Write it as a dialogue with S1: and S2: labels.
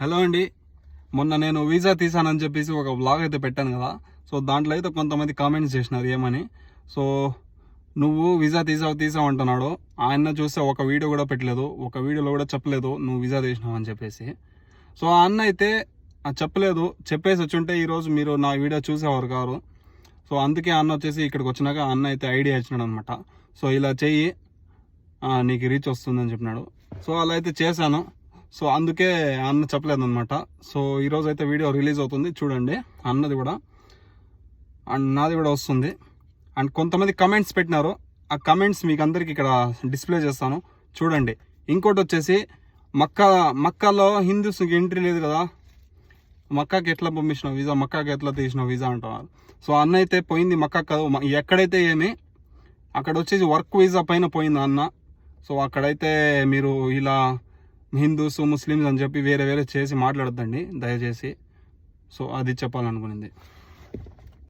S1: Hello అండి. మొన్న నేను వీసా తీసానని చెప్పేసి ఒక బ్లాగ్ అయితే పెట్టాను కదా. సో దాంట్లో అయితే కొంతమంది కామెంట్స్ చేసినారు ఏమని. సో నువ్వు వీసా తీసావు తీసావు అంటున్నాడు. ఆయన చూస్తే ఒక వీడియో కూడా పెట్టలేదు. ఒక వీడియోలో కూడా చెప్పలేదు నువ్వు వీసా తీసినావు అని చెప్పేసి. సో ఆ అన్న అయితే చెప్పలేదు. చెప్పేసి వచ్చుంటే ఈరోజు మీరు నా వీడియో చూసేవారు కారు. సో అందుకే అన్న వచ్చేసి ఇక్కడికి వచ్చినాక అన్న అయితే ఐడియా ఇచ్చినాడు అనమాట సో ఇలా చెయ్యి నీకు రీచ్ వస్తుందని చెప్పినాడు. సో అలా అయితే చేశాను. సో అందుకే అన్న చెప్పలేదన్నమాట. సో ఈరోజు అయితే వీడియో రిలీజ్ అవుతుంది. చూడండి అన్నది కూడా. అండ్ నాది కూడా వస్తుంది. అండ్ కొంతమంది కమెంట్స్ పెట్టినారు. ఆ కమెంట్స్ మీకు అందరికి ఇక్కడ డిస్ప్లే చేస్తాను. చూడండి ఇంకోటి వచ్చేసి మక్కా మక్కాలో హిందూస్కి ఎంట్రీ లేదు కదా. మక్కాకి ఎట్లా పంపించినావు వీసా? మక్కాకి ఎట్లా తీసినావు వీసా అంటున్నారు. సో అన్న అయితే పోయింది మక్కా కాదు. ఎక్కడైతే ఏమి అక్కడ వచ్చేసి వర్క్ వీసా పైన పోయింది అన్న. సో అక్కడైతే మీరు ఇలా హిందూస్ ముస్లిమ్స్ అని చెప్పి వేరే వేరే చేసి మాట్లాడద్దండి దయచేసి. సో అది చెప్పాలనుకునింది.